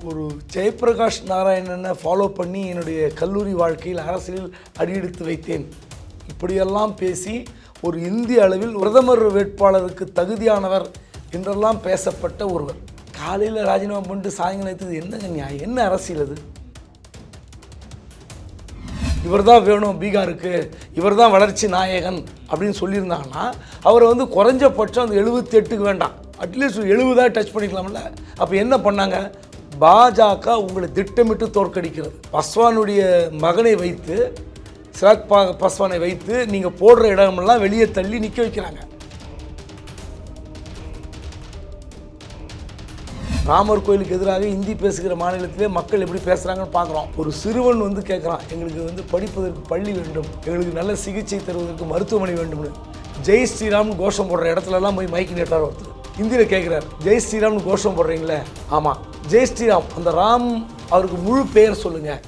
ஒரு ஜெயபிரகாஷ் நாராயணனை ஃபாலோ பண்ணி என்னுடைய கல்லூரி வாழ்க்கையில் அரசியலில் அடியெடுத்து வைத்தேன். இப்படியெல்லாம் பேசி ஒரு இந்திய அளவில் பிரதமர் வேட்பாளருக்கு தகுதியானவர் என்றெல்லாம் பேசப்பட்ட ஒருவர். காலையில் ராஜினாமா பண்ணிட்டு சாயங்காலம் என்னங்க நியாயம்? என்ன அரசியல் அது? இவர் தான் வேணும் பீகாருக்கு. இவர் தான் வளர்ச்சி நாயகன் அப்படின்னு சொல்லியிருந்தாங்கன்னா அவரை வந்து குறைஞ்சபட்சம் அந்த எழுபத்தி எட்டுக்கு வேண்டாம் அட்லீஸ்ட் எழுபதாக டச் பண்ணிக்கலாம்ல. அப்போ என்ன பண்ணாங்க? பாஜக உங்களை திட்டமிட்டு தோற்கடிக்கிறது. பஸ்வானுடைய மகனை வைத்து சிராக் பா பஸ்வானை வைத்து நீங்கள் போடுற இடமெல்லாம் வெளியே தள்ளி நிற்க வைக்கிறாங்க. ராமர் கோயிலுக்கு எதிராக இந்தி பேசுகிற மாநிலத்திலே மக்கள் எப்படி பேசுகிறாங்கன்னு பார்க்குறோம். ஒரு சிறுவன் வந்து கேட்குறான் எங்களுக்கு வந்து படிப்பதற்கு பள்ளி வேண்டும் எங்களுக்கு நல்ல சிகிச்சை தருவதற்கு மருத்துவமனை வேண்டும்னு. ஜெய் ஸ்ரீராம் கோஷம் போடுற இடத்துலலாம் போய் மைக்கு நேட்டார் ஒருத்தர். இந்தியில் கேட்குறாரு ஜெய் ஸ்ரீராம்னு கோஷம் போடுறீங்களே. ஆமாம் ஜெய் ஸ்ரீராம் அந்த ராம் அவருக்கு முழு பெயர் சொல்லுங்கள்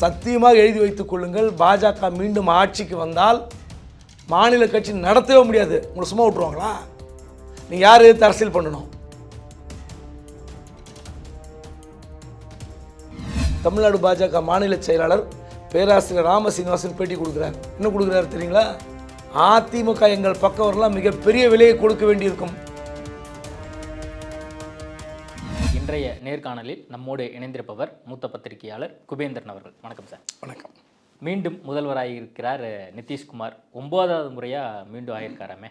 சத்தியமாக எழுதி வைத்துக் கொள்ளுங்கள் பாஜக மீண்டும் ஆட்சிக்கு வந்தால் மாநில கட்சி நடத்தவே முடியாது. உங்களை சும்மா விட்டுருவாங்களா? நீங்கள் யார் எதிர்த்து அரசியல் பண்ணணும்? தமிழ்நாடு பாஜக மாநில செயலாளர் பேராசிரியர் ராம சீனிவாசன் பேட்டி கொடுக்குறார். என்ன கொடுக்குறாரு தெரியுங்களா? அதிமுக எங்கள் பக்கம் வரலாம் மிகப்பெரிய விலையை கொடுக்க வேண்டியிருக்கும். இன்றைய நேர்காணலில் நம்மோடு இணைந்திருப்பவர் மூத்த பத்திரிகையாளர் குபேந்திரன் அவர்கள். வணக்கம் சார். வணக்கம். மீண்டும் முதல்வராக இருக்கிறார் நிதிஷ்குமார். ஒன்பதாவது முறையாக மீண்டும் ஆகியிருக்காராமே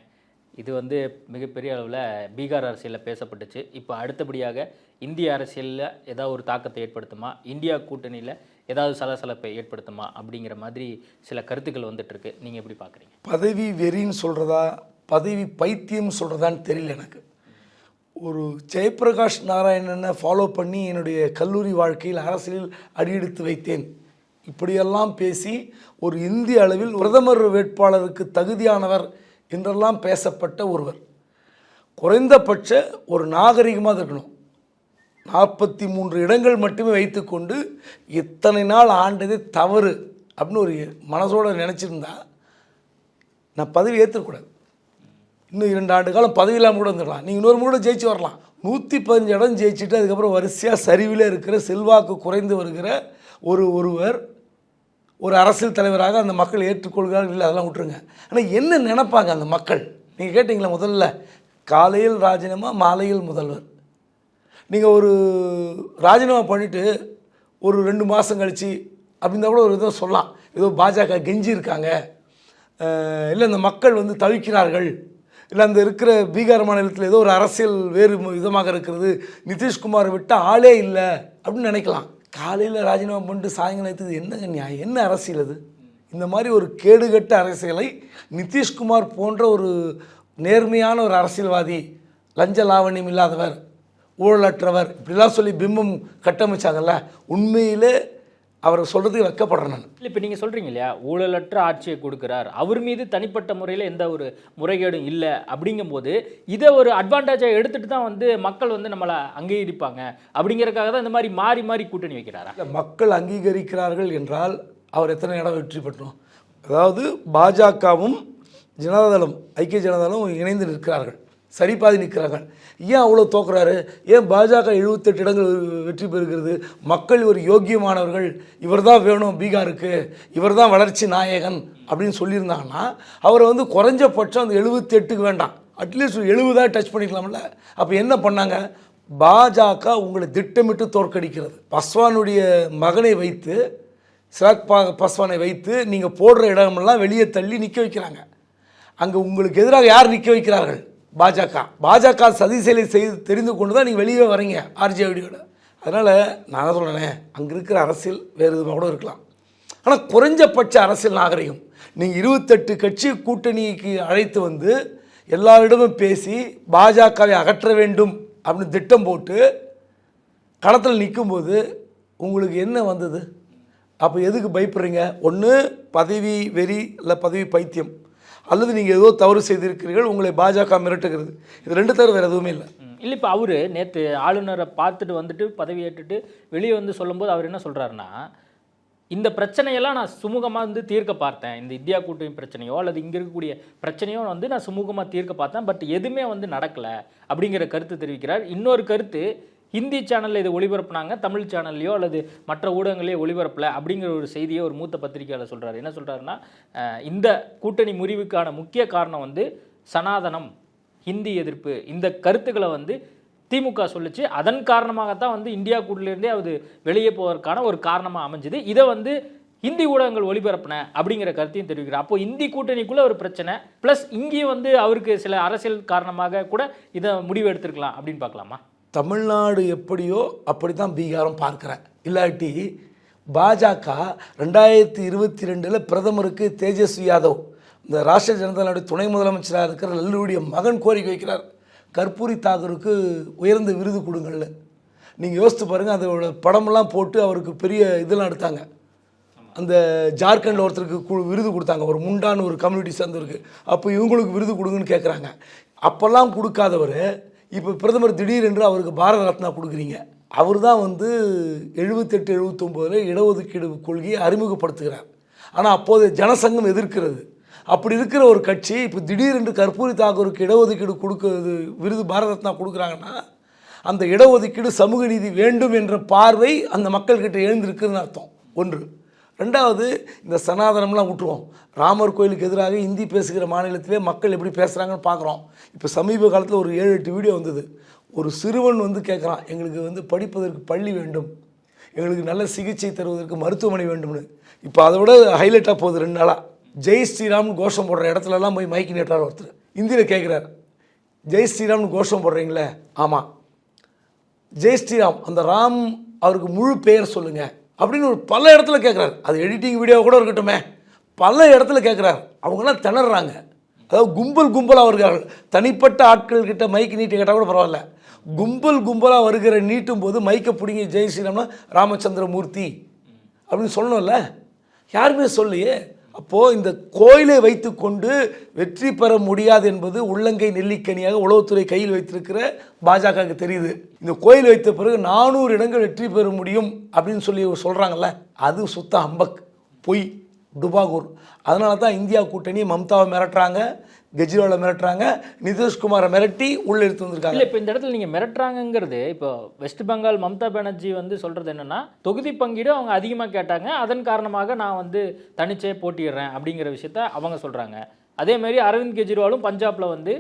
இது வந்து மிகப்பெரிய அளவில் பீகார் அரசியலில் பேசப்பட்டுச்சு. இப்போ அடுத்தபடியாக இந்திய அரசியலில் ஏதாவது ஒரு தாக்கத்தை ஏற்படுத்துமா? இந்தியா கூட்டணியில் ஏதாவது சலசலப்பை ஏற்படுத்துமா அப்படிங்கிற மாதிரி சில கருத்துக்கள் வந்துட்டு இருக்கு நீங்கள் எப்படி பார்க்குறீங்க பதவி வெறின்னு சொல்கிறதா பதவி பைத்தியம் சொல்கிறதான்னு தெரியல எனக்கு. ஒரு ஜெயபிரகாஷ் நாராயணனை ஃபாலோ பண்ணி என்னுடைய கல்லூரி வாழ்க்கையில் அரசியலில் அடியெடுத்து வைத்தேன். இப்படியெல்லாம் பேசி ஒரு இந்திய அளவில் பிரதமர் வேட்பாளருக்கு தகுதியானவர் என்றெல்லாம் பேசப்பட்ட ஒருவர். குறைந்தபட்ச ஒரு நாகரிகமாக இருக்கணும். நாற்பத்தி மூன்று இடங்கள் மட்டுமே வைத்துக்கொண்டு இத்தனை நாள் ஆண்டதே தவறு அப்படின்னு ஒரு மனசோடு நினச்சிருந்தா நான் பதவி ஏற்றுக்கூடாது இன்னும் இரண்டு ஆண்டு காலம் பதவி இல்லாமல் கூட வந்துடலாம் நீங்கள் இன்னொரு முறை கூட ஜெயிச்சு வரலாம். நூற்றி பதினஞ்சு இடம் ஜெயிச்சுட்டு அதுக்கப்புறம் வரிசையாக சரிவில் இருக்கிற செல்வாக்கு குறைந்து வருகிற ஒரு ஒருவர் ஒரு அரசியல் தலைவராக அந்த மக்கள் ஏற்றுக்கொள்கிறார்கள் இல்லை அதெல்லாம் விட்டுருங்க. ஆனால் என்ன நினைப்பாங்க அந்த மக்கள்? நீங்கள் கேட்டிங்களா முதல்ல? காலையில் ராஜினாமா மாலையில் முதல்வர். நீங்கள் ஒரு ராஜினாமா பண்ணிவிட்டு ஒரு ரெண்டு மாதம் கழித்து அப்படின்னா கூட ஒரு இதை சொல்லலாம். ஏதோ பாஜக கெஞ்சி இருக்காங்க. இல்லை இந்த மக்கள் வந்து தவிக்கிறார்கள். இல்லை அந்த இருக்கிற பீகார் மாநிலத்தில் ஏதோ ஒரு அரசியல் வேறு விதமாக இருக்கிறது. நிதிஷ்குமார் விட்டால் ஆளே இல்லை அப்படின்னு நினைக்கலாம். காலையில் ராஜினாமா பண்ணிட்டு சாயங்காலம் என்னங்க நியாயம்? என்ன அரசியல் அது? இந்த மாதிரி ஒரு கேடுகட்ட அரசியலை நிதிஷ்குமார் போன்ற ஒரு நேர்மையான ஒரு அரசியல்வாதி லஞ்ச லாவண்யம் இல்லாதவர் ஊழலற்றவர். இப்படிலாம் சொல்லி பிம்பம் கட்டமைச்சாங்கல்ல உண்மையிலே அவர் சொல்கிறதுக்கு வெக்கப்படுறேன் நான். இல்லை இப்போ நீங்கள் சொல்கிறீங்க இல்லையா? ஊழலற்ற ஆட்சியை கொடுக்குறார். அவர் மீது தனிப்பட்ட முறையில் எந்த ஒரு முறைகேடும் இல்லை. அப்படிங்கும்போது இதை ஒரு அட்வான்டேஜாக எடுத்துட்டு தான் வந்து மக்கள் வந்து நம்மளை அங்கீகரிப்பாங்க. அப்படிங்கறதுக்காக தான் இந்த மாதிரி மாறி மாறி கூட்டணி வைக்கிறாரா? இல்ல, மக்கள் அங்கீகரிக்கிறார்கள் என்றால் அவர் எத்தனை இடம் வெற்றி பெற்றோம்? அதாவது பாஜகவும் ஜனதாதளம் ஐக்கிய ஜனதாதளம் இணைந்து நிற்கிறார்கள். சரிபாதி நிற்கிறார்கள் ஏன் அவ்வளோ தோக்குறாரு? ஏன் பாஜக எழுபத்தெட்டு இடங்கள் வெற்றி பெறுகிறது? மக்கள் ஒரு யோக்கியமானவர்கள். இவர் தான் வேணும் பீகாருக்கு. இவர் தான் வளர்ச்சி நாயகன் அப்படின்னு சொல்லியிருந்தாங்கன்னா அவரை வந்து குறைஞ்சபட்சம் அந்த எழுபத்தெட்டுக்கு வேண்டாம். அட்லீஸ்ட் எழுபதாக டச் பண்ணிக்கலாம்ல. அப்போ என்ன பண்ணாங்க? பாஜக உங்களை திட்டமிட்டு தோற்கடிக்கிறது. பஸ்வானுடைய மகனை வைத்து சிராக் பா பஸ்வானை வைத்து நீங்கள் போடுற இடமெல்லாம் வெளியே தள்ளி நிற்க வைக்கிறாங்க. அங்கே உங்களுக்கு எதிராக யார் நிற்க வைக்கிறார்கள்? பாஜக. பாஜக சதி செயலை செய்து தெரிந்து கொண்டு தான் நீங்கள் வெளியே வரீங்க ஆர்ஜேடியோட அதனால் நான் தான் சொல்கிறேனே அங்கே இருக்கிற அரசியல் வேறு விதமாக கூட இருக்கலாம். ஆனால் குறைஞ்சபட்ச அரசியல் நாகரிகம். நீங்கள் இருபத்தெட்டு கட்சி கூட்டணிக்கு அழைத்து வந்து எல்லாரிடமும் பேசி பாஜகவை அகற்ற வேண்டும் அப்படின்னு திட்டம் போட்டு களத்தில் நிற்கும்போது உங்களுக்கு என்ன வந்தது? அப்போ எதுக்கு பயப்படுறீங்க? ஒன்று பதவி வெறி இல்லை பதவி பைத்தியம். அல்லது நீங்கள் ஏதோ தவறு செய்திருக்கிறீர்கள் உங்களை பாஜக மிரட்டுகிறது. இது ரெண்டு தவிர வேறு எதுவுமே இல்லை. இல்லை இப்போ அவர் நேற்று ஆளுநரை பார்த்துட்டு வந்துட்டு பதவி ஏற்றுட்டு வெளியே வந்து சொல்லும்போது அவர் என்ன சொல்கிறாருன்னா இந்த பிரச்சனையெல்லாம் நான் சுமூகமாக வந்து தீர்க்க பார்த்தேன். இந்த இந்தியா கூட்டணி பிரச்சனையோ அல்லது இங்கே இருக்கக்கூடிய பிரச்சனையோ வந்து நான் சுமூகமாக தீர்க்க பார்த்தேன். பட் எதுவுமே வந்து நடக்கலை அப்படிங்கிற கருத்து தெரிவிக்கிறார். இன்னொரு கருத்து ஹிந்தி சேனலில் இதை ஒளிபரப்புனாங்க தமிழ் சேனல்லையோ அல்லது மற்ற ஊடகங்களையோ ஒளிபரப்பல அப்படிங்கிற ஒரு செய்தியை ஒரு மூத்த பத்திரிகையாளர் சொல்கிறார் என்ன சொல்கிறாருன்னா இந்த கூட்டணி முறிவுக்கான முக்கிய காரணம் வந்து சனாதனம் ஹிந்தி எதிர்ப்பு. இந்த கருத்துக்களை வந்து திமுக சொல்லுச்சு. அதன் காரணமாகத்தான் வந்து இந்தியா கூட்டிலேருந்தே அது வெளியே போவதற்கான ஒரு காரணமாக அமைஞ்சுது. இதை வந்து ஹிந்தி ஊடகங்கள் ஒளிபரப்பின அப்படிங்கிற கருத்தையும் தெரிவிக்கிறார். அப்போ இந்தி கூட்டணிக்குள்ளே ஒரு பிரச்சனை. ப்ளஸ் இங்கேயும் வந்து அவருக்கு சில அரசியல் காரணமாக கூட இதை முடிவு எடுத்திருக்கலாம் அப்படின்னு பார்க்கலாமா? தமிழ்நாடு எப்படியோ அப்படி தான் பீகாரம் பார்க்குறேன். இல்லாட்டி பாஜக ரெண்டாயிரத்தி இருபத்தி ரெண்டில் பிரதமருக்கு தேஜஸ்வி யாதவ் இந்த ராஷ்டிரிய ஜனதா துணை முதலமைச்சராக இருக்கிற லல்லுடைய மகன் கோரிக்கை வைக்கிறார். கற்பூரி தாகூருக்கு உயர்ந்த விருது கொடுங்கள்ல நீங்கள் யோசித்து பாருங்கள் அதோட படமெல்லாம் போட்டு அவருக்கு பெரிய இதெல்லாம் எடுத்தாங்க. அந்த ஜார்க்கண்டில் ஒருத்தருக்கு கு- விருது கொடுத்தாங்க. ஒரு முண்டான்னு ஒரு கம்யூனிட்டி சேர்ந்தவருக்கு. அப்போ இவங்களுக்கு விருது கொடுங்கன்னு கேட்குறாங்க அப்போல்லாம் கொடுக்காதவர் இப்போ பிரதமர் திடீரென்று அவருக்கு பாரத ரத்னா கொடுக்குறீங்க. அவர் தான் வந்து எழுபத்தெட்டு எழுபத்தொம்போதில் இடஒதுக்கீடு கொள்கையை அறிமுகப்படுத்துகிறார். ஆனால் அப்போது ஜனசங்கம் எதிர்க்கிறது. அப்படி இருக்கிற ஒரு கட்சி இப்போ திடீரென்று கற்பூரி தாக்கூருக்கு இடஒதுக்கீடு கொடுக்கறது விருது பாரத ரத்னா கொடுக்குறாங்கன்னா அந்த இடஒதுக்கீடு சமூக நீதி வேண்டும் என்ற பார்வை அந்த மக்கள்கிட்ட எழுந்திருக்குன்னு அர்த்தம். ஒன்று. ரெண்டாவது இந்த சனாதனம்லாம் விட்டுருவோம் ராமர் கோயிலுக்கு எதிராக இந்தி பேசுகிற மாநிலத்திலே மக்கள் எப்படி பேசுகிறாங்கன்னு பார்க்குறோம். இப்போ சமீப காலத்தில் ஒரு ஏழு எட்டு வீடியோ வந்தது. ஒரு சிறுவன் வந்து கேட்குறான் எங்களுக்கு வந்து படிப்பதற்கு பள்ளி வேண்டும். எங்களுக்கு நல்ல சிகிச்சை தருவதற்கு மருத்துவமனை வேண்டும்னு. இப்போ அதை விட ஹைலைட்டாக போகுது ரெண்டு நாளாக ஜெய் ஸ்ரீராம்னு கோஷம் போடுற இடத்துலலாம் போய் மைக்கு நீட்டார் ஒருத்தர். இந்தியில் கேட்குறாரு ஜெய் ஸ்ரீராம்னு கோஷம் போடுறீங்களே? ஆமாம் ஜெய் ஸ்ரீராம் அந்த ராம் அவருக்கு முழு பெயர் சொல்லுங்கள் அப்படின்னு ஒரு பல இடத்துல கேட்குறாரு அது எடிட்டிங் வீடியோ கூட இருக்கட்டுமே. பல இடத்துல கேட்குறாரு அவங்கெல்லாம் திணறாங்க. அதாவது கும்பல் கும்பலாக வருகிறார்கள். தனிப்பட்ட ஆட்கள் கிட்ட மைக்கு நீட்டு கேட்டால் கூட பரவாயில்ல. கும்பல் கும்பலாக வருகிற நீட்டும் போது மைக்கை பிடிங்கி ஜெய் ஸ்ரீராம்னா ராமச்சந்திரமூர்த்தி அப்படின்னு சொல்லணும்ல. யாருமே சொல்லியே அப்போது இந்த கோயிலை வைத்துக்கொண்டு வெற்றி பெற முடியாது என்பது உள்ளங்கை நெல்லிக்கனியாக உளவுத்துறை கையில் வைத்திருக்கிற பாஜகவுக்கு தெரியுது. இந்த கோயில் வைத்த பிறகு நானூறு இடங்கள் வெற்றி பெற முடியும் அப்படின்னு சொல்லி சொல்கிறாங்கல்ல அது சுத்த அம்பக். பொய் டுபாகூர் அதனால தான் இந்தியா கூட்டணி மம்தாவை மிரட்டுறாங்க. கெஜ்ரிவாலை மிரட்டுறாங்க நிதிஷ்குமாரை மிரட்டி உள்ளே எடுத்து வந்திருக்காங்க. இல்லை இப்போ இந்த இடத்துல நீங்கள் மிரட்டுறாங்கங்கிறது இப்போ வெஸ்ட் பெங்கால் மம்தா பானர்ஜி வந்து சொல்கிறது என்னென்னா தொகுதி பங்கீடு அவங்க அதிகமாக கேட்டாங்க அதன் காரணமாக நான் வந்து தனிச்சே போட்டிடுறேன் அப்படிங்கிற விஷயத்த அவங்க சொல்கிறாங்க அதே மாதிரி அரவிந்த் கெஜ்ரிவாலும் பஞ்சாப்பில் வந்து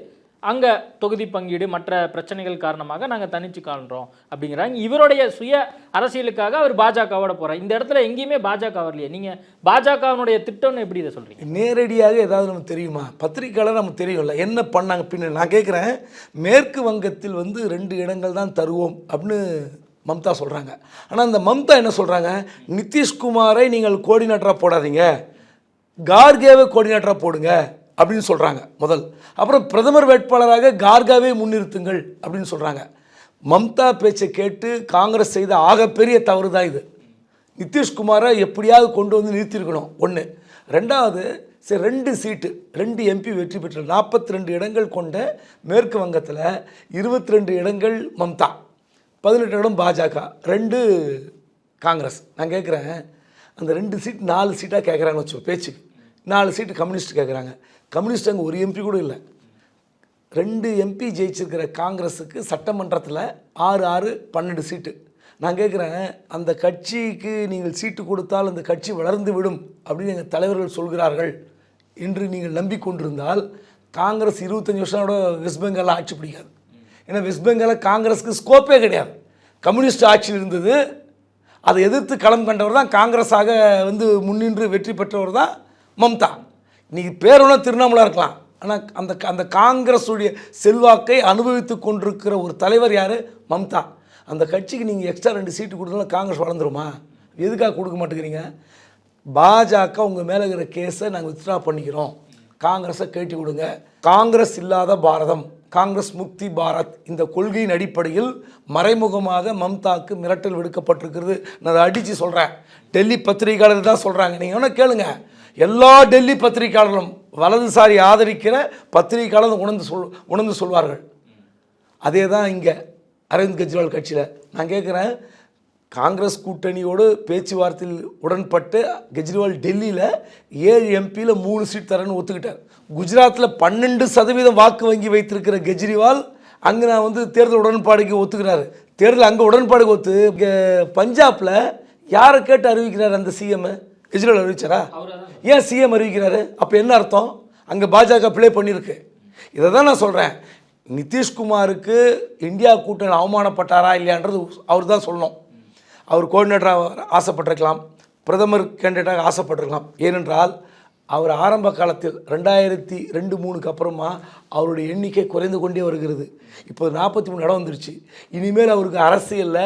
அங்கே தொகுதி பங்கீடு மற்ற பிரச்சனைகள் காரணமாக நாங்கள் தனிச்சு காண்றோம் அப்படிங்கிறாங்க. இவருடைய சுய அரசியலுக்காக அவர் பாஜகவோட போகிறார் இந்த இடத்துல எங்கேயுமே பாஜக வரலையே. நீங்கள் பாஜகவினுடைய திட்டம்னு எப்படி இதை சொல்கிறீங்க நேரடியாக ஏதாவது நமக்கு தெரியுமா? பத்திரிக்கையாளர் நமக்கு தெரியும்ல. என்ன பண்ணாங்க? பின்ன நான் கேட்குறேன் மேற்கு வங்கத்தில் வந்து ரெண்டு இடங்கள் தான் தருவோம் அப்படின்னு மம்தா சொல்கிறாங்க ஆனால் அந்த மம்தா என்ன சொல்கிறாங்க நிதிஷ்குமாரை நீங்கள் கோஆர்டினேட்டராக போடாதீங்க. கார்கேவை கோஆர்டினேட்டராக போடுங்க. அப்படின்னு சொல்கிறாங்க முதல். அப்புறம் பிரதமர் வேட்பாளராக கார்காவே முன்னிறுத்துங்கள் அப்படின்னு சொல்கிறாங்க மம்தா பேச்சை கேட்டு காங்கிரஸ் செய்த ஆகப்பெரிய தவறு தான் இது? நிதிஷ்குமாரை எப்படியாவது கொண்டு வந்து நிறுத்தியிருக்கணும். ஒன்று ரெண்டாவது சரி ரெண்டு சீட்டு ரெண்டு எம்பி வெற்றி பெற்ற நாற்பத்தி ரெண்டு இடங்கள் கொண்ட மேற்கு வங்கத்தில் இருபத்தி ரெண்டு இடங்கள் மம்தா. பதினெட்டு இடம் பாஜக ரெண்டு காங்கிரஸ். நான் கேட்குறேன் அந்த ரெண்டு சீட் நாலு சீட்டாக கேட்குறாங்கன்னு வச்சோம் பேச்சுக்கு. நாலு சீட்டு கம்யூனிஸ்ட் கேட்குறாங்க கம்யூனிஸ்ட் அங்கே ஒரு எம்பி கூட இல்லை. ரெண்டு எம்பி ஜெயிச்சிருக்கிற காங்கிரஸுக்கு சட்டமன்றத்தில் ஆறு ஆறு பன்னெண்டு சீட்டு. நான் கேட்குறேன் அந்த கட்சிக்கு நீங்கள் சீட்டு கொடுத்தால் அந்த கட்சி வளர்ந்து விடும் அப்படின்னு எங்கள் தலைவர்கள் சொல்கிறார்கள் என்று நீங்கள் நம்பிக்கொண்டிருந்தால் காங்கிரஸ் இருபத்தஞ்சி வருஷத்தோட வெஸ்ட் பெங்காலில் ஆட்சி பிடிக்காது. ஏன்னா வெஸ்ட் பெங்காலில் காங்கிரஸுக்கு ஸ்கோப்பே கிடையாது. கம்யூனிஸ்ட் ஆட்சியில் இருந்தது அதை எதிர்த்து களம் கண்டவர் தான் காங்கிரஸாக வந்து முன்னின்று வெற்றி பெற்றவர் தான் மம்தா. நீ பேர் திருவண்ணாமலை இருக்கலாம். ஆனால் அந்த அந்த காங்கிரஸுடைய செல்வாக்கை அனுபவித்து கொண்டிருக்கிற ஒரு தலைவர் யார்? மம்தா. அந்த கட்சிக்கு நீங்கள் எக்ஸ்ட்ரா ரெண்டு சீட்டு கொடுத்தாலும் காங்கிரஸ் வளர்ந்துருமா? எதுக்காக கொடுக்க மாட்டேங்கிறீங்க? பாஜக உங்கள் மேலே இருக்கிற கேஸை நாங்கள் வித்ட்ரா பண்ணிக்கிறோம். காங்கிரஸை கேட்டு கொடுங்க. காங்கிரஸ் இல்லாத பாரதம் காங்கிரஸ் முக்தி பாரத் இந்த கொள்கையின் அடிப்படையில் மறைமுகமாக மம்தாக்கு மிரட்டல் விடுக்கப்பட்டிருக்கிறது. நான் அதை அடித்து சொல்கிறேன் டெல்லி பத்திரிகையாளர் தான் சொல்கிறாங்க நீங்கள் வேணால் கேளுங்கள் எல்லா டெல்லி பத்திரிகையாளர்களும் வலதுசாரி ஆதரிக்கிற பத்திரிகையாளர் உணர்ந்து சொல் உணர்ந்து சொல்வார்கள். அதே தான் இங்கே அரவிந்த் கெஜ்ரிவால் கட்சியில். நான் கேட்குறேன் காங்கிரஸ் கூட்டணியோடு பேச்சுவார்த்தையில் உடன்பட்டு கெஜ்ரிவால் டெல்லியில் ஏழு எம்பியில் மூணு சீட் தரேன்னு ஒத்துக்கிட்டார். குஜராத்தில் பன்னெண்டு சதவீதம் வாக்கு வங்கி வைத்திருக்கிற கெஜ்ரிவால் அங்கே நான் வந்து தேர்தல் உடன்பாடுக்கு ஒத்துக்கிறாரு. தேர்தல் அங்கே உடன்பாடுக்கு ஒத்து இங்கே பஞ்சாபில் யாரை கேட்டு அறிவிக்கிறார் அந்த சிஎம்மை கெஜ்ரிவால் அறிவிச்சாரா? ஏன் சிஎம் அறிவிக்கிறாரு? அப்போ என்ன அர்த்தம்? அங்கே பாஜக ப்ளே பண்ணியிருக்கு இதை தான் நான் சொல்கிறேன் நிதிஷ்குமாருக்கு இந்தியா கூட்டணி அவமானப்பட்டாரா இல்லையான்றது அவர் தான் சொல்லணும். அவர் கோஆர்டினேட்டராக ஆசைப்பட்டிருக்கலாம். பிரதமர் கேண்டிடேட்டாக ஆசைப்பட்டிருக்கலாம். ஏனென்றால் அவர் ஆரம்ப காலத்தில் ரெண்டாயிரத்தி ரெண்டு மூணுக்கு அப்புறமா அவருடைய எண்ணிக்கை குறைந்து கொண்டே வருகிறது. இப்போ நாற்பத்தி மூணு இடம் வந்துருச்சு. இனிமேல் அவருக்கு அரசியலில்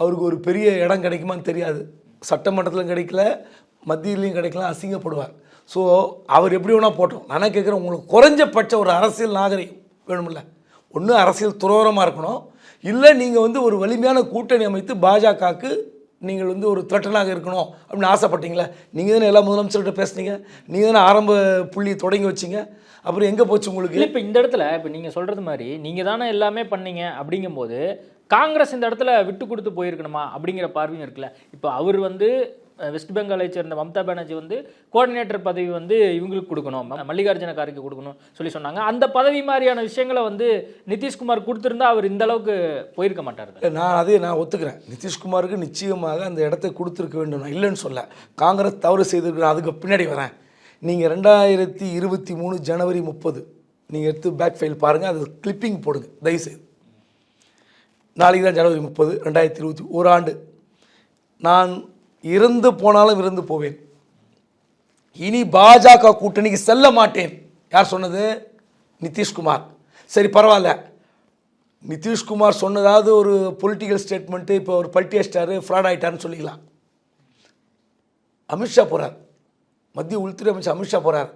அவருக்கு ஒரு பெரிய இடம் கிடைக்குமான்னு தெரியாது. சட்டமன்றத்திலும் கிடைக்கல மத்தியிலையும் கிடைக்கல அசிங்கப்படுவார் ஸோ அவர் எப்படி வேணால் போட்டோம். நானே கேட்குறேன் உங்களுக்கு குறைஞ்சபட்ச ஒரு அரசியல் நாகரிகம் வேணுமில்ல ஒன்று அரசியல் துறவரமாக இருக்கணும். இல்லை நீங்கள் வந்து ஒரு வலிமையான கூட்டணி அமைத்து பாஜகவுக்கு நீங்கள் வந்து ஒரு த்ரெட்டனாக இருக்கணும் அப்படின்னு ஆசைப்பட்டீங்களே. நீங்கள் தானே எல்லா முதலமைச்சர்கிட்ட பேசுனீங்க. நீங்கள் தானே ஆரம்ப புள்ளி தொடங்கி வச்சீங்க. அப்புறம் எங்கே போச்சு உங்களுக்கு? இப்போ இந்த இடத்துல இப்போ நீங்கள் சொல்கிறது மாதிரி நீங்கள் தானே எல்லாமே பண்ணீங்க அப்படிங்கும்போது காங்கிரஸ் இந்த இடத்துல விட்டு கொடுத்து போயிருக்கணுமா அப்படிங்கிற பார்வையும் இருக்குல்ல. இப்போ அவர் வந்து வெஸ்ட் பெங்காலை சேர்ந்த மம்தா பானர்ஜி வந்து கோஆர்டினேட்டர் பதவி வந்து இவங்களுக்கு கொடுக்கணும். ம- மல்லிகார்ஜுன கார்கே கொடுக்கணும் சொல்லி சொன்னாங்க. அந்த பதவி மாதிரியான விஷயங்களை வந்து நிதிஷ்குமார் கொடுத்துருந்தா அவர் இந்த அளவுக்கு போயிருக்க மாட்டார். நான் அதே நான் ஒத்துக்கிறேன். நிதிஷ்குமாருக்கு நிச்சயமாக அந்த இடத்தை கொடுத்துருக்க வேண்டும். நான் இல்லைன்னு சொல்ல. காங்கிரஸ் தவறு செய்திருக்கிறேன் அதுக்கு பின்னாடி வரேன். நீங்கள் ரெண்டாயிரத்தி இருபத்தி மூணு ஜனவரி முப்பது நீங்கள் எடுத்து பேக் ஃபைல் பாருங்கள் அது கிளிப்பிங் போடுங்க. தயவுசெய்து. நாளைக்கு தான் ஜனவரி முப்பது ரெண்டாயிரத்தி இருபத்தி ஒரு ஆண்டு. நான் இறந்து போனாலும் இருந்து போவேன். இனி பாஜக கூட்டணிக்கு செல்ல மாட்டேன். யார் சொன்னது? நிதிஷ்குமார். சரி பரவாயில்ல. நிதிஷ்குமார் சொன்னதாவது ஒரு பொலிட்டிக்கல் ஸ்டேட்மெண்ட்டு இப்போ ஒரு பல்டியஸ்டாரு ஃப்ராட் ஆகிட்டாருன்னு சொல்லிக்கலாம். அமித்ஷா போகிறார் மத்திய உள்துறை அமைச்சர் அமித்ஷா போகிறார்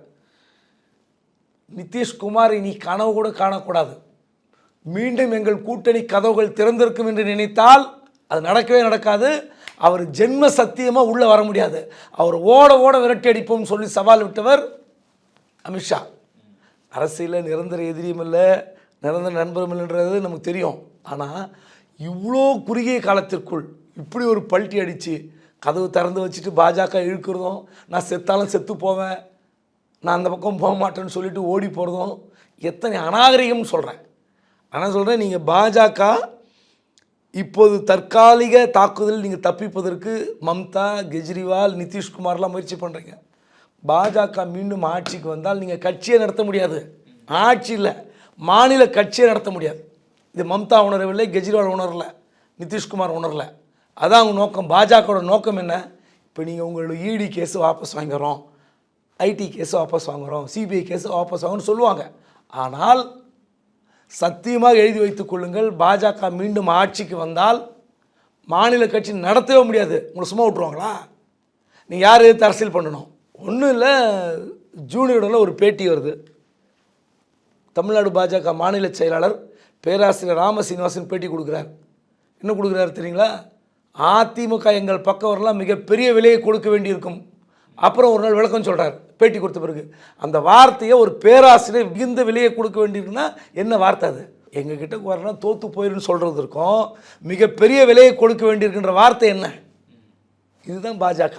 நிதிஷ்குமார் இனி கனவு கூட காணக்கூடாது. மீண்டும் எங்கள் கூட்டணி கதவுகள் திறந்திருக்கும் என்று நினைத்தால் அது நடக்கவே நடக்காது. அவர் ஜென்ம சத்தியமாக உள்ளே வர முடியாது. அவர் ஓட ஓட விரட்டி அடிப்போம்னு சொல்லி சவால் விட்டவர் அமித்ஷா அரசியலில் நிரந்தர எதிரியும் இல்லை நிரந்தர நண்பரும் இல்லைன்றது நமக்கு தெரியும். ஆனால் இவ்வளோ குறுகிய காலத்திற்குள் இப்படி ஒரு பல்ட்டி அடித்து கதவு திறந்து வச்சுட்டு பாஜக இழுக்கிறதும் நான் செத்தாலும் செத்து போவேன் நான் அந்த பக்கம் போக மாட்டேன்னு சொல்லிட்டு ஓடி போகிறதும் எத்தனை அநாகரிகம்னு சொல்கிறேன் ஆனால் சொல்கிறேன் நீங்கள் பாஜக இப்போது தற்காலிக தாக்குதல் நீங்கள் தப்பிப்பதற்கு மம்தா கெஜ்ரிவால் நிதிஷ்குமார்லாம் முயற்சி பண்ணுறீங்க பாஜக மீண்டும் ஆட்சிக்கு வந்தால் நீங்கள் கட்சியை நடத்த முடியாது. ஆட்சி இல்லை மாநில கட்சியை நடத்த முடியாது. இது மம்தா உணரவில்லை கெஜ்ரிவால் உணரலை நிதிஷ்குமார் உணரலை. அதான் அவங்க நோக்கம். பாஜகவோட நோக்கம் என்ன? இப்போ நீங்கள் உங்களோட இடி கேஸு வாபஸ் வாங்குகிறோம் ஐடி கேஸு வாபஸ் வாங்குறோம் சிபிஐ கேஸு வாபஸ் வாங்குறோம்னு சொல்லுவாங்க. ஆனால் சத்தியமாக எழுதி வைத்துக் கொள்ளுங்கள். பாஜக மீண்டும் ஆட்சிக்கு வந்தால் மாநில கட்சி நடத்தவே முடியாது. உங்களை சும்மா விட்ருவாங்களா நீங்கள் யார் எதிர்த்து அரசியல் பண்ணணும்? ஒன்றும் இல்லை. ஜூனியரோட ஒரு பேட்டி வருது. தமிழ்நாடு பாஜக மாநில செயலாளர் பேராசிரியர் ராம சீனிவாசன் பேட்டி கொடுக்குறார். என்ன கொடுக்குறாரு தெரியுங்களா? அதிமுக எங்கள் பக்கம் வரலாம். மிகப்பெரிய விலையை கொடுக்க வேண்டியிருக்கும். அப்புறம் ஒரு நாள் விளக்கம் சொல்கிறார் பேட்டி கொடுத்த பிறகு. அந்த வார்த்தையை ஒரு பேராசிரியர் மிகுந்த விலையை கொடுக்க வேண்டியிருக்குன்னா என்ன வார்த்தை அது? எங்கள் கிட்ட வரலாம் தோற்று போயிருன்னு சொல்கிறது இருக்கும். மிகப்பெரிய விலையை கொடுக்க வேண்டியிருக்கின்ற வார்த்தை என்ன? இதுதான் பாஜக.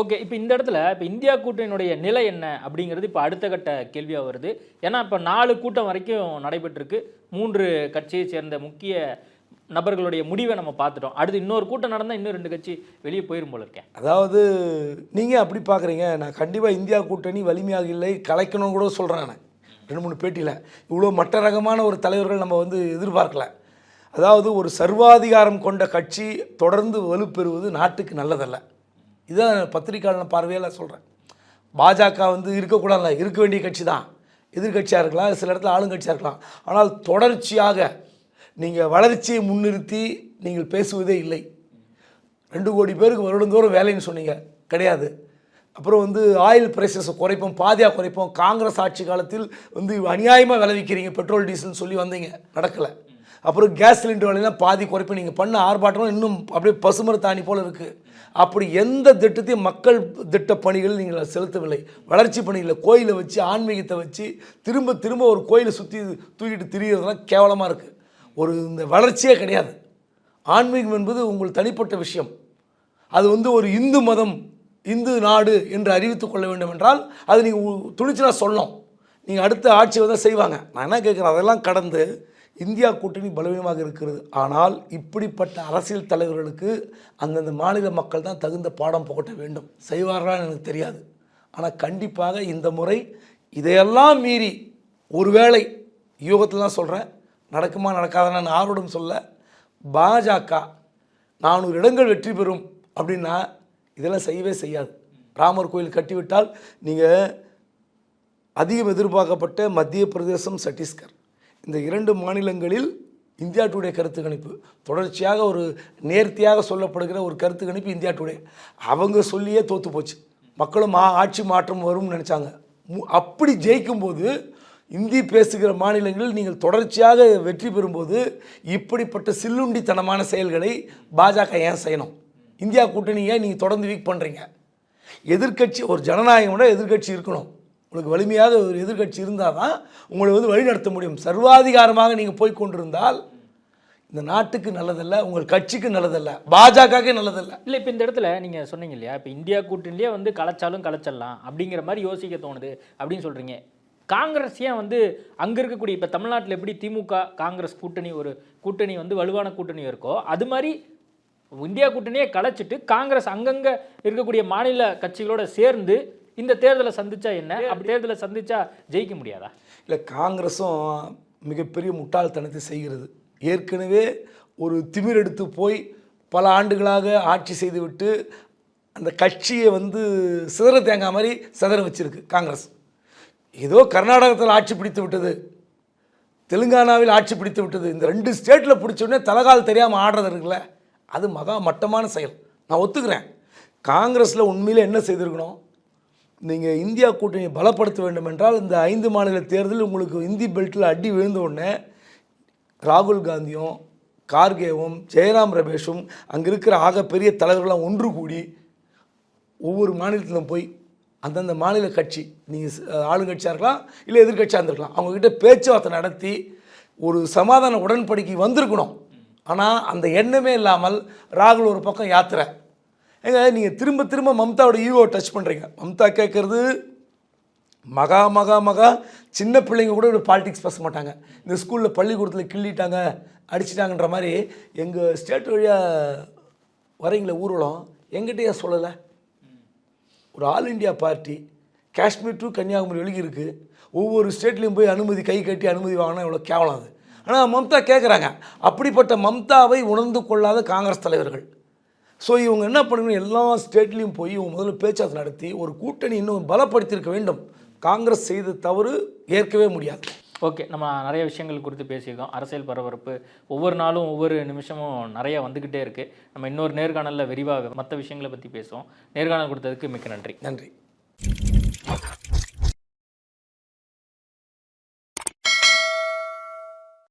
ஓகே இப்போ இந்த இடத்துல இப்போ இந்தியா கூட்டணியினுடைய நிலை என்ன அப்படிங்கிறது இப்போ அடுத்த கட்ட கேள்வியாக வருது. ஏன்னா இப்போ நாலு கூட்டம் வரைக்கும் நடைபெற்றிருக்கு. மூன்று கட்சியை சேர்ந்த முக்கிய நபர்களுடைய முடிவை நம்ம பார்த்துட்டோம். அடுத்து இன்னொரு கூட்டம் நடந்தால் இன்னும் ரெண்டு கட்சி வெளியே போயிரும் போல இருக்கேன். அதாவது நீங்கள் அப்படி பார்க்குறீங்க. நான் கண்டிப்பாக இந்தியா கூட்டணி வலிமையாக இல்லை கலைக்கணும்னு கூட சொல்கிறேன் நான். ரெண்டு மூணு பேட்டியில். இவ்வளோ மற்ற ரகமான ஒரு தலைவர்கள் நம்ம வந்து எதிர்பார்க்கல. அதாவது ஒரு சர்வாதிகாரம் கொண்ட கட்சி தொடர்ந்து வலுப்பெறுவது நாட்டுக்கு நல்லதல்ல. இதுதான் பத்திரிகையாளர் பார்வையில் சொல்கிறேன் பாஜக வந்து இருக்கக்கூடாதுல இருக்க வேண்டிய கட்சி தான். எதிர்கட்சியாக இருக்கலாம் சில இடத்துல ஆளுங்கட்சியாக இருக்கலாம். ஆனால் தொடர்ச்சியாக நீங்கள் வளர்ச்சியை முன்னிறுத்தி நீங்கள் பேசுவதே இல்லை. ரெண்டு கோடி பேருக்கு வருடந்தோறும் வேலைன்னு சொன்னீங்க. கிடையாது. அப்புறம் வந்து ஆயில் ப்ரைஸஸை குறைப்போம் பாதியாக குறைப்போம். காங்கிரஸ் ஆட்சி காலத்தில் வந்து அநியாயமாக விளைவிக்கிறீங்க பெட்ரோல் டீசல்னு சொல்லி வந்தீங்க. நடக்கலை. அப்புறம் கேஸ் சிலிண்டர் விலையெல்லாம் பாதி குறைப்பு. நீங்கள் பண்ண ஆர்ப்பாட்டம் இன்னும் அப்படியே பசுமர தாணி போல் இருக்குது அப்படி எந்த திட்டத்தையும் மக்கள் திட்ட பணிகள் நீங்கள் செலுத்தவில்லை. வளர்ச்சி பணிகளை கோயிலை வச்சு ஆன்மீகத்தை வச்சு திரும்ப திரும்ப ஒரு கோயிலை சுற்றி தூக்கிட்டு திரிகிறதுலாம் கேவலமாக இருக்குது ஒரு இந்த வளர்ச்சியே கிடையாது. ஆன்மீகம் என்பது உங்கள் தனிப்பட்ட விஷயம். அது வந்து ஒரு இந்து மதம் இந்து நாடு என்று அறிவித்துக் கொள்ள வேண்டும் என்றால் அது நீங்கள் துணிச்சலாக சொல்லணும். நீங்கள் அடுத்த ஆட்சி வந்து செய்வாங்க. நான் என்ன கேட்குறேன் அதெல்லாம் கடந்து இந்தியா கூட்டணி பலவீனமாக இருக்கிறது. ஆனால் இப்படிப்பட்ட அரசியல் தலைவர்களுக்கு அந்தந்த மாநில மக்கள் தான் தகுந்த பாடம் புகட்ட வேண்டும். செய்வார்களான்னு எனக்கு தெரியாது. ஆனால் கண்டிப்பாக இந்த முறை இதையெல்லாம் மீறி ஒருவேளை யூகத்தில் தான் சொல்கிறேன் நடக்குமா நடக்காதான்னு நான் ஆர்வம் சொல்ல பாஜக நானூறு இடங்கள் வெற்றி பெறும் அப்படின்னா இதெல்லாம் செய்யவே செய்யாது. ராமர் கோயில் கட்டிவிட்டால் நீங்கள் அதிகம் எதிர்பார்க்கப்பட்ட மத்திய பிரதேசம் சத்தீஸ்கர். இந்த இரண்டு மாநிலங்களில் இந்தியா டுடே கருத்து கணிப்பு. தொடர்ச்சியாக ஒரு நேர்த்தியாக சொல்லப்படுகிற ஒரு கருத்து கணிப்பு இந்தியா டுடே. அவங்க சொல்லியே தோற்று போச்சு. மக்களும் மா ஆட்சி மாற்றம் வரும்னு நினச்சாங்க. மு- அப்படி ஜெயிக்கும்போது இந்தி பேசுகிற மாநிலங்களில் நீங்கள் தொடர்ச்சியாக வெற்றி பெறும்போது இப்படிப்பட்ட சில்லுண்டித்தனமான செயல்களை பாஜக ஏன் செய்யணும்? இந்தியா கூட்டணி ஏன் நீங்கள் தொடர்ந்து வீக் பண்ணுறீங்க எதிர்க்கட்சி ஒரு ஜனநாயகமோட எதிர்க்கட்சி இருக்கணும். உங்களுக்கு வலிமையாக ஒரு எதிர்க்கட்சி இருந்தால் தான் உங்களை வந்து வழிநடத்த முடியும். சர்வாதிகாரமாக நீங்கள் போய் கொண்டிருந்தால் இந்த நாட்டுக்கு நல்லதல்ல உங்கள் கட்சிக்கு நல்லதல்ல பாஜகவுக்கு நல்லதல்ல. இல்லை இப்போ இந்த இடத்துல நீங்கள் சொன்னீங்க இல்லையா? இப்போ இந்தியா கூட்டணியிலே வந்து கலைச்சாலும் கலைச்சிடலாம் அப்படிங்கிற மாதிரி யோசிக்க தோணுது அப்படின்னு சொல்கிறீங்க காங்கிரஸ் ஏன் வந்து அங்கே இருக்கக்கூடிய இப்போ தமிழ்நாட்டில் எப்படி திமுக காங்கிரஸ் கூட்டணி ஒரு கூட்டணி வந்து வலுவான கூட்டணி இருக்கோ அது மாதிரி இந்தியா கூட்டணியே கலைச்சிட்டு காங்கிரஸ் அங்கங்கே இருக்கக்கூடிய மாநில கட்சிகளோட சேர்ந்து இந்த தேர்தலை சந்திச்சா என்ன? அப்படி தேர்தலை சந்திச்சா ஜெயிக்க முடியாதா? இல்லை காங்கிரஸும் மிகப்பெரிய முட்டாள்தனத்தை செய்கிறது. ஏற்கனவே ஒரு திமிர் எடுத்து போய் பல ஆண்டுகளாக ஆட்சி செய்துவிட்டு அந்த கட்சியை வந்து சிதற தேங்காய் மாதிரி சிதற வச்சிருக்கு காங்கிரஸ். ஏதோ கர்நாடகத்தில் ஆட்சி பிடித்து விட்டது தெலுங்கானாவில் ஆட்சி பிடித்து விட்டது இந்த ரெண்டு ஸ்டேட்டில் பிடிச்சோடனே தலகால் தெரியாமல் ஆடுறது இருக்குல்ல அது மகா மட்டமான செயல். நான் ஒத்துக்கிறேன். காங்கிரஸில் உண்மையில் என்ன செய்திருக்கணும்? நீங்கள் இந்தியா கூட்டணியை பலப்படுத்த வேண்டும் என்றால் இந்த ஐந்து மாநில தேர்தலில் உங்களுக்கு இந்தி பெல்ட்டில் அடி விழுந்த உடனே ராகுல் காந்தியும் கார்கேவும் ஜெயராம் ரமேஷும் அங்கே இருக்கிற ஆகப்பெரிய தலைவர்களாம் ஒன்று கூடி ஒவ்வொரு மாநிலத்திலும் போய் அந்தந்த மாநில கட்சி நீங்கள் ஆளுங்கட்சியாக இருக்கலாம் இல்லை எதிர்க்கட்சியாக இருந்திருக்கலாம். அவங்கக்கிட்ட பேச்சுவார்த்தை நடத்தி ஒரு சமாதான உடன்படிக்கை வந்திருக்கணும். ஆனால் அந்த எண்ணமே இல்லாமல் ராகுல் ஒரு பக்கம் யாத்திரை. ஏங்க நீங்கள் திரும்ப திரும்ப மம்தாவோட ஈகோ டச் பண்ணுறீங்க மம்தா கேட்குறது மகா மகா மகா. சின்ன பிள்ளைங்க கூட ஒரு பாலிடிக்ஸ் பேச மாட்டாங்க. இந்த ஸ்கூலில் பள்ளிக்கூடத்தில் கிள்ளிட்டாங்க அடிச்சிட்டாங்கன்ற மாதிரி எங்கள் ஸ்டேட் வழியாக வரீங்களே ஊர்வலம் எங்கிட்டயே சொல்லலை? ஒரு all India party Kashmir to Kanyakumari வரைக்கும் இருக்குது ஒவ்வொரு ஸ்டேட்லேயும் போய் அனுமதி கை கட்டி அனுமதி வாங்கினா இவ்வளோ கேவலம் அது. ஆனால் மம்தா கேட்குறாங்க அப்படிப்பட்ட மம்தாவை உணர்ந்து கொள்ளாத காங்கிரஸ் தலைவர்கள். ஸோ இவங்க என்ன பண்ணணும்? எல்லா ஸ்டேட்லேயும் போய் இவங்க முதல்ல பேச்சுவார்த்தை நடத்தி ஒரு கூட்டணி இன்னும் பலப்படுத்தியிருக்க வேண்டும். காங்கிரஸ் செய்த தவறு ஏற்கவே முடியாது. ஓகே நம்ம நிறைய விஷயங்கள் குறித்து பேசியிருக்கோம். அரசியல் பரபரப்பு ஒவ்வொரு நாளும் ஒவ்வொரு நிமிஷமும் நிறைய வந்துக்கிட்டே இருக்குது நம்ம இன்னொரு நேர்காணலில் விரிவாக மற்ற விஷயங்களை பற்றி பேசுவோம். நேர்காணல் கொடுத்ததுக்கு மிக்க நன்றி. நன்றி.